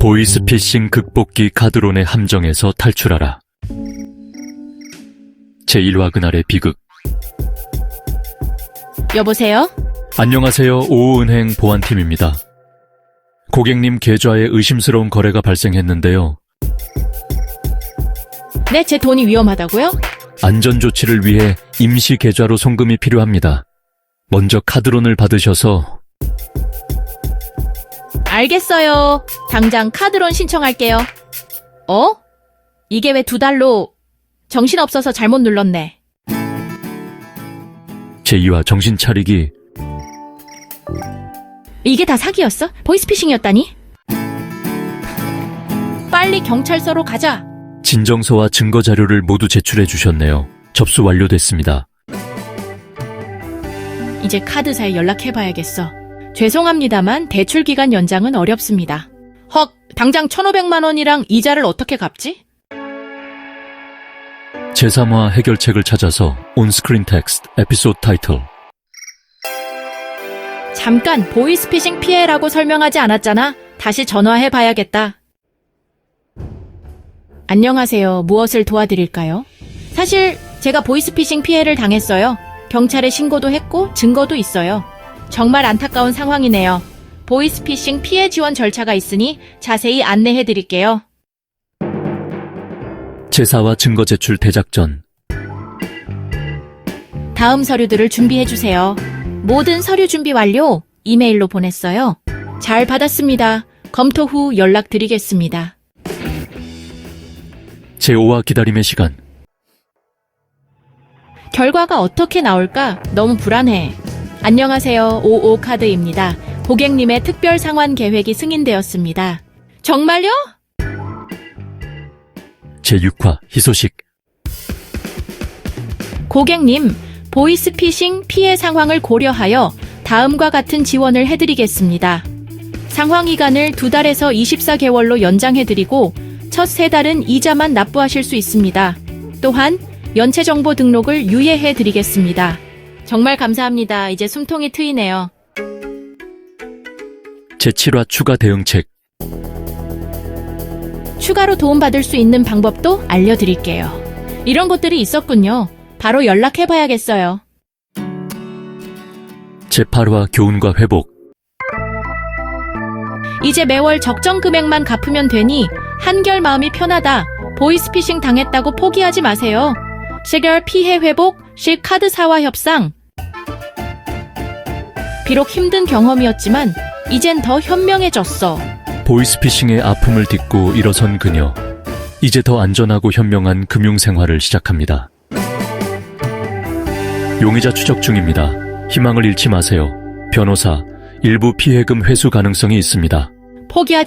보이스피싱 극복기 카드론의 함정에서 탈출하라. 제1화 그날의 비극. 여보세요? 안녕하세요. 오은행 보안팀입니다. 고객님 계좌에 의심스러운 거래가 발생했는데요. 네, 제 돈이 위험하다고요? 안전 조치를 위해 임시 계좌로 송금이 필요합니다. 먼저 카드론을 받으셔서 알겠어요. 당장 카드론 신청할게요. 어? 이게 왜 두 달로 정신없어서 잘못 눌렀네. 제2화 정신 차리기 이게 다 사기였어? 보이스피싱이었다니? 빨리 경찰서로 가자. 진정서와 증거 자료를 모두 제출해 주셨네요. 접수 완료됐습니다. 이제 카드사에 연락해봐야겠어. 죄송합니다만 대출 기간 연장은 어렵습니다. 헉, 당장 1,500만 원이랑 이자를 어떻게 갚지? 제3화 해결책을 찾아서 온스크린 텍스트 에피소드 타이틀 잠깐 보이스피싱 피해라고 설명하지 않았잖아. 다시 전화해 봐야겠다. 안녕하세요. 무엇을 도와드릴까요? 사실 제가 보이스피싱 피해를 당했어요. 경찰에 신고도 했고 증거도 있어요. 정말 안타까운 상황이네요. 보이스피싱 피해 지원 절차가 있으니 자세히 안내해 드릴게요. 제4화 증거 제출 대작전 다음 서류들을 준비해 주세요. 모든 서류 준비 완료. 이메일로 보냈어요. 잘 받았습니다. 검토 후 연락 드리겠습니다. 제5화 기다림의 시간 결과가 어떻게 나올까 너무 불안해. 안녕하세요. 오오 카드입니다. 고객님의 특별 상환 계획이 승인되었습니다. 정말요? 제6화 희소식 고객님, 보이스피싱 피해 상황을 고려하여 다음과 같은 지원을 해드리겠습니다. 상환 기간을 두 달에서 24개월로 연장해드리고 첫 세 달은 이자만 납부하실 수 있습니다. 또한 연체 정보 등록을 유예해드리겠습니다. 정말 감사합니다. 이제 숨통이 트이네요. 제7화 추가 대응책 추가로 도움받을 수 있는 방법도 알려드릴게요. 이런 것들이 있었군요. 바로 연락해봐야겠어요. 제8화 교훈과 회복 이제 매월 적정 금액만 갚으면 되니 한결 마음이 편하다. 보이스피싱 당했다고 포기하지 마세요. 시결 피해 회복, 실 카드사와 협상. 비록 힘든 경험이었지만 이젠 더 현명해졌어. 보이스피싱의 아픔을 딛고 일어선 그녀 이제 더 안전하고 현명한 금융 생활을 시작합니다. 용의자 추적 중입니다. 희망을 잃지 마세요. 변호사 일부 피해금 회수 가능성이 있습니다. 포기하지